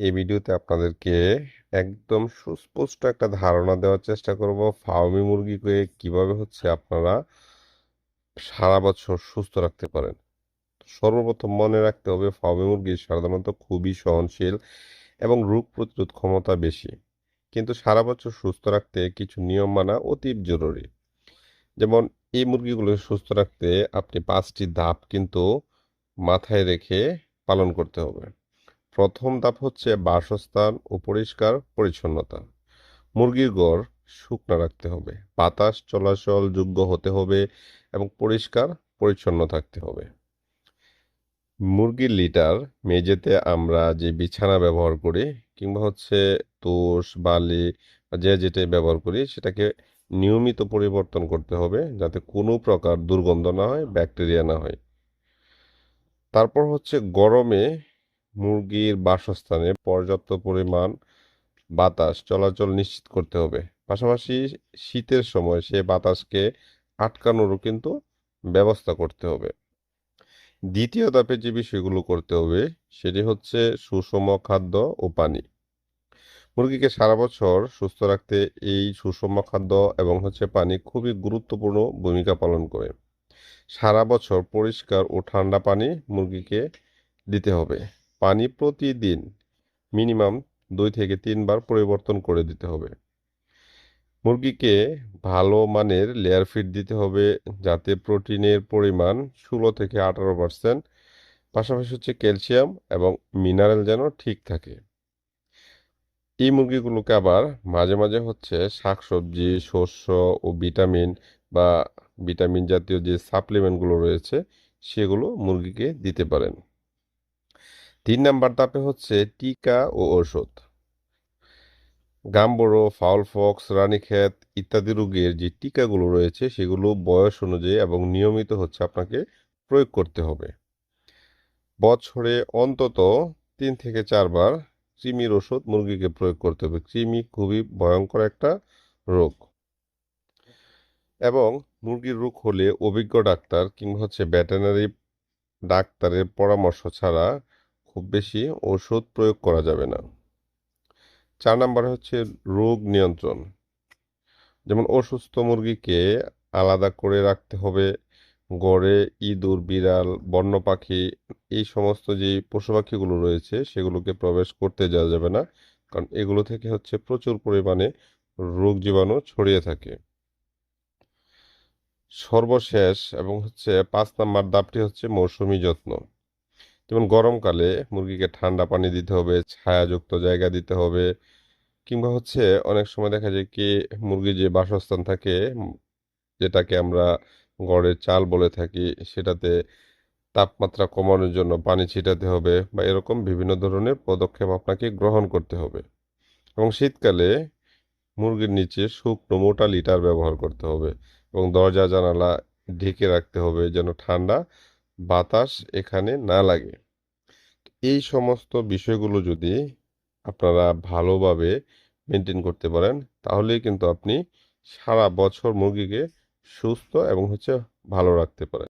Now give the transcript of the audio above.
এই ভিডিওতে আপনাদেরকে একদম সুস্পষ্ট একটা ধারণা দেওয়ার চেষ্টা করব ফার্মি মুরগিকে কীভাবে হচ্ছে আপনারা সারা বছর সুস্থ রাখতে পারেন। সর্বপ্রথম মনে রাখতে হবে ফার্মি মুরগি সাধারণত খুবই সহনশীল এবং রোগ প্রতিরোধ ক্ষমতা বেশি। কিন্তু সারা বছর সুস্থ রাখতে কিছু নিয়ম মানা অতি জরুরি। যেমন, এই মুরগিগুলো সুস্থ রাখতে আপনি পাঁচটি ধাপ কিন্তু মাথায় রেখে পালন করতে হবে। প্রথম ধাপ হচ্ছে বাসস্থান ও পরিষ্কার পরিচ্ছন্নতা। মুরগির গড় শুকনো রাখতে হবে, বাতাস চলাচল যোগ্য হতে হবে এবং পরিষ্কার পরিচ্ছন্ন থাকতে হবে। মুরগির লিটার মেঝেতে আমরা যে বিছানা ব্যবহার করি কিংবা হচ্ছে তোষ, বালি যে যেটাই ব্যবহার করি সেটাকে নিয়মিত পরিবর্তন করতে হবে যাতে কোনো প্রকার দুর্গন্ধ না হয়, ব্যাকটেরিয়া না হয়। তারপর হচ্ছে গরমে মুরগির বাসস্থানে পর্যাপ্ত পরিমাণ বাতাস চলাচল নিশ্চিত করতে হবে। পাশাপাশি শীতের সময় সে বাতাসকে আটকানোরও কিন্তু ব্যবস্থা করতে হবে। দ্বিতীয় ধাপে যে বিষয়গুলো করতে হবে সেটি হচ্ছে সুষম খাদ্য ও পানি। মুরগিকে সারা বছর সুস্থ রাখতে এই সুষম খাদ্য এবং হচ্ছে পানি খুবই গুরুত্বপূর্ণ ভূমিকা পালন করে। সারা বছর পরিষ্কার ও ঠান্ডা পানি মুরগিকে দিতে হবে। পানি প্রতিদিন মিনিমাম দুই থেকে তিনবার পরিবর্তন করে দিতে হবে। মুরগিকে ভালো মানের লেয়ার ফিড দিতে হবে যাতে প্রোটিনের পরিমাণ ষোলো থেকে আঠারো পার্সেন্ট, পাশাপাশি হচ্ছে ক্যালসিয়াম এবং মিনারেল যেন ঠিক থাকে। এই মুরগিগুলোকে আবার মাঝে মাঝে হচ্ছে শাকসবজি, শস্য ও ভিটামিন বা ভিটামিন জাতীয় যে সাপ্লিমেন্টগুলো রয়েছে, সেগুলো মুরগিকে দিতে পারেন। তিন নাম্বার ধাপে হচ্ছে টিকা ও ওষুধ গাম্বরো ফাউল ফক্স, রানীক্ষেত ইত্যাদি রোগের যে টিকাগুলো রয়েছে, সেগুলো বয়স অনুযায়ী এবং নিয়মিত হচ্ছে আপনাকে প্রয়োগ করতে হবে। বছরে অন্তত তিন থেকে চারবার কৃমির ওষুধ মুরগিকে প্রয়োগ করতে হবে। কৃমি খুবই ভয়ঙ্কর একটা রোগ। এবং মুরগির রোগ হলে অভিজ্ঞ ডাক্তার কিংবা হচ্ছে ভেটেরিনারি ডাক্তারের পরামর্শ ছাড়া খুব বেশি ওষুধ প্রয়োগ করা যাবে না। চার নাম্বার হচ্ছে রোগ নিয়ন্ত্রণ। যেমন অসুস্থ মুরগিকে আলাদা করে রাখতে হবে, গড়ে ইঁদুর, বিড়াল, বন্য পাখি, এই সমস্ত যে পশু পাখিগুলো রয়েছে সেগুলোকে প্রবেশ করতে যাওয়া যাবে না, কারণ এগুলো থেকে হচ্ছে প্রচুর পরিমাণে রোগ জীবাণু ছড়িয়ে থাকে। সর্বশেষ এবং হচ্ছে পাঁচ নাম্বার ধাপটি হচ্ছে মৌসুমি যত্ন। যেমন গরমকালে মুরগিকে ঠান্ডা পানি দিতে হবে, ছায়াযুক্ত জায়গা দিতে হবে, কিংবা হচ্ছে অনেক সময় দেখা যায় কি মুরগির যে বাসস্থান থাকে যেটাকে আমরা গড়ের চাল বলে থাকি, সেটাতে তাপমাত্রা কমানোর জন্য পানি ছিটাতে হবে বা এরকম বিভিন্ন ধরনের পদক্ষেপ আপনাকে গ্রহণ করতে হবে। এবং শীতকালে মুরগির নিচে শুকনো মোটা লিটার ব্যবহার করতে হবে এবং দরজা জানালা ঢেকে রাখতে হবে যেন ঠান্ডা বাতাস এখানে না লাগে। এই সমস্ত বিষয়গুলো যদি আপনারা ভালোভাবে মেনটেন করতে পারেন, তাহলেই কিন্তু আপনি সারা বছর মুরগিকে সুস্থ এবং হচ্ছে ভালো রাখতে পারেন।